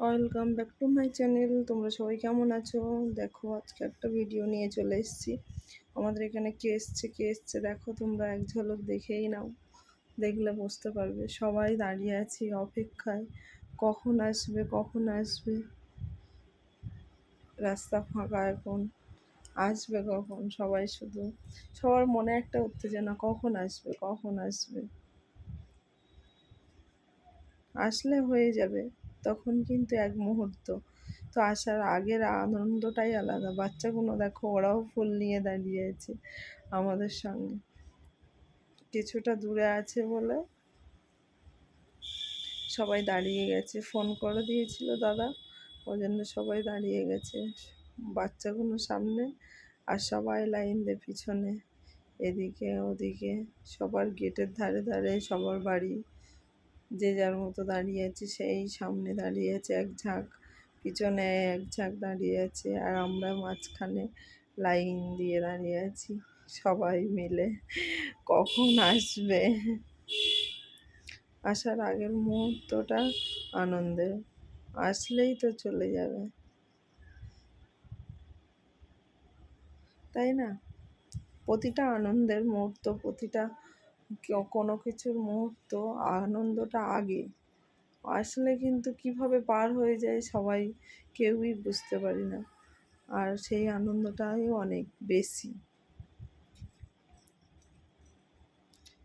Welcome back to my channel তোমরা সবাই কেমন আছো? দেখো, আজকে একটা ভিডিও নিয়ে চলে এসেছি। আমাদের এখানে কে এসছে কে এসছে দেখো তোমরা, এক ঝলক দেখেই নাও। দেখলে বুঝতে পারবে, সবাই দাঁড়িয়ে আছি অপেক্ষায়। কখন আসবে কখন আসবে? রাস্তা ফাঁকা এখন। আসবে কখন? সবাই শুধু, সবার মনে একটা উত্তেজনা, কখন আসবে কখন আসবে? আসলে হয়ে যাবে। তখন কিন্তু এক মুহূর্ত। তো আসার আগের আনন্দটাই আলাদা। বাচ্চাগুলো দেখো, ওরাও ফুল নিয়ে দাঁড়িয়ে আছে আমাদের সঙ্গে। কিছুটা দূরে আছে বলে সবাই দাঁড়িয়ে গেছে। ফোন করে দিয়েছিল দাদা ওই জন্য সবাই দাঁড়িয়ে গেছে। বাচ্চাগুলো সামনে আর সবাই লাইন দিয়ে পিছনে, এদিকে ওদিকে, সবার গেটের ধারে ধারে সবার বাড়ি। যে যার মতো দাঁড়িয়ে আছে, সেই সামনে দাঁড়িয়ে আছে, এক ঝাঁক পিছনে এক ঝাঁক দাঁড়িয়ে আছে, আর আমরা মাঝখানে লাইন দিয়ে দাঁড়িয়ে আছি, সবাই মিলে। কখন আসবে? আসার আগের মুহূর্তটা আনন্দের, আসলেই তো চলে যাবে। তাই না? প্রতিটা আনন্দের মুহূর্ত, প্রতিটা কোনো কিছুর মুহূর্ত, আনন্দটা আগে। আসলে কিন্তু কীভাবে পার হয়ে যায় সবাই কেউই বুঝতে পারি না। আর সেই আনন্দটাই অনেক বেশি।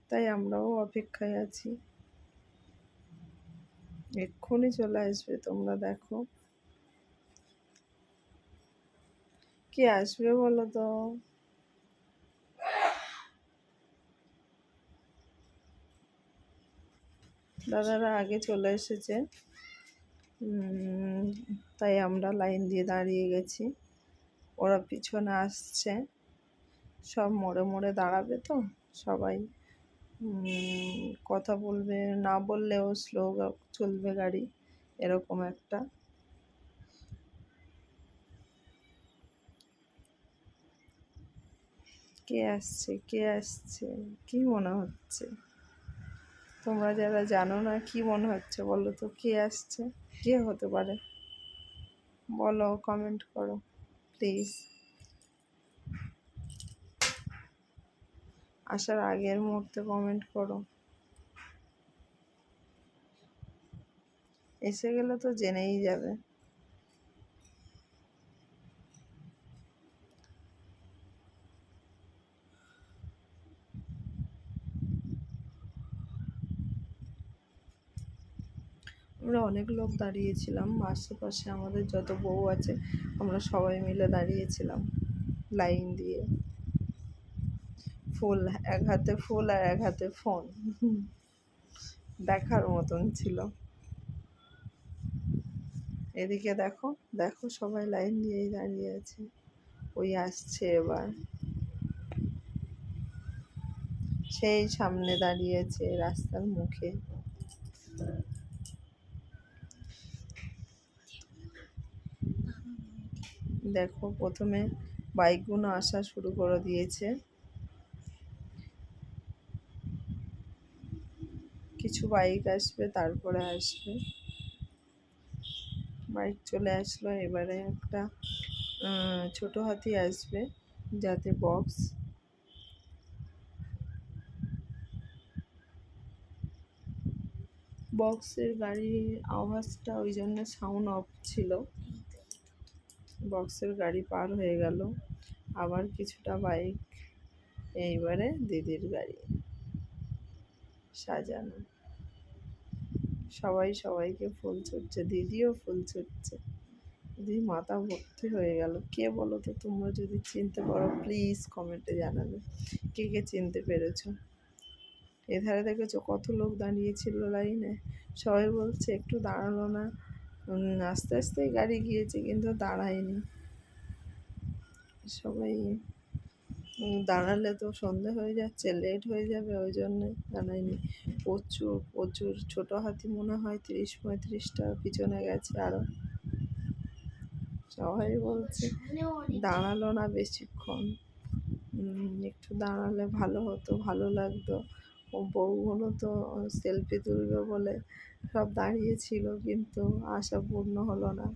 তাই আমরাও অপেক্ষায় আছি। এক্ষুনি চলে আসবে, তোমরা দেখো। কে আসবে বলো তো? দাদারা আগে চলে এসেছে। তাই আমরা লাইন দিয়ে দাঁড়িয়ে গেছি। ওরা পিছনে আসছে। সব মোড়ে মোড়ে দাঁড়াবে তো? সবাই কথা বলবে, না বললেও স্লো চলবে গাড়ি, এরকম একটা। কে আসছে? কে আসছে? কি মনে হচ্ছে? তোমরা যারা জানো না কি মনে হচ্ছে বলো তো, কে আসছে? কে হতে পারে? বলো কমেন্ট করো প্লিজ আসার আগের মুহূর্তে কমেন্ট করো। এসে গেলে তো জেনেই যাবে। আমরা অনেক লোক দাঁড়িয়েছিলাম, আশেপাশে আমাদের যত বউ আছে, আমরা সবাই মিলে দাঁড়িয়েছিলাম লাইন দিয়ে। ফুল, এক হাতে ফুল আর এক হাতে ফোন। দেখার মতন ছিল। এদিকে দেখো দেখো সবাই লাইন দিয়েই দাঁড়িয়ে আছে। ওই আসছে এবার। সেই সামনে দাঁড়িয়েছে রাস্তার মুখে। দেখো, প্রথমে বাইকগুলো আসা শুরু করে দিয়েছে। কিছু বাইক আসবে, তারপরে আসবে। বাইক চলে আসলো, এবারে একটা ছোট হাতি আসবে, যাতে বক্স বক্সের গাড়ির আওয়াজটা ওই জন্য সাউন্ড অফ ছিল। বক্সের গাড়ি পার হয়ে গেল। আবার কিছুটা বাইক এইবারে দিদির গাড়ি সাজানো। সবাই সবাইকে ফুল ছুটছে, দিদিও ফুল ছুটছে। দিদি মাথা ভর্তি হয়ে গেল। কে বলো তো, তোমরা যদি চিনতে পারো প্লিজ কমেন্টে জানাবে। কে কে চিনতে পেরেছ? এধারে দেখেছ কত লোক দাঁড়িয়েছিল লাইনে সবাই বলছে, একটু দাঁড়াল না। আস্তে আস্তেই গাড়ি গিয়েছে, কিন্তু দাঁড়ায়নি। সবাই দাঁড়ালে তো সন্ধে হয়ে যাচ্ছে লেট হয়ে যাবে, ওই জন্যে দাঁড়ায়নি। প্রচুর প্রচুর, ছোটো হাতি মনে হয় তিরিশ পঁয়ত্রিশটা পিছনে গেছে আরও সবাই বলছে, দাঁড়াল না বেশিক্ষণ। একটু দাঁড়ালে ভালো হতো, ভালো লাগতো। ও বউগুলো তো সেলফি তুলবে বলে সব দাঁড়িয়েছিল কিন্তু আশা পূর্ণ হলো না।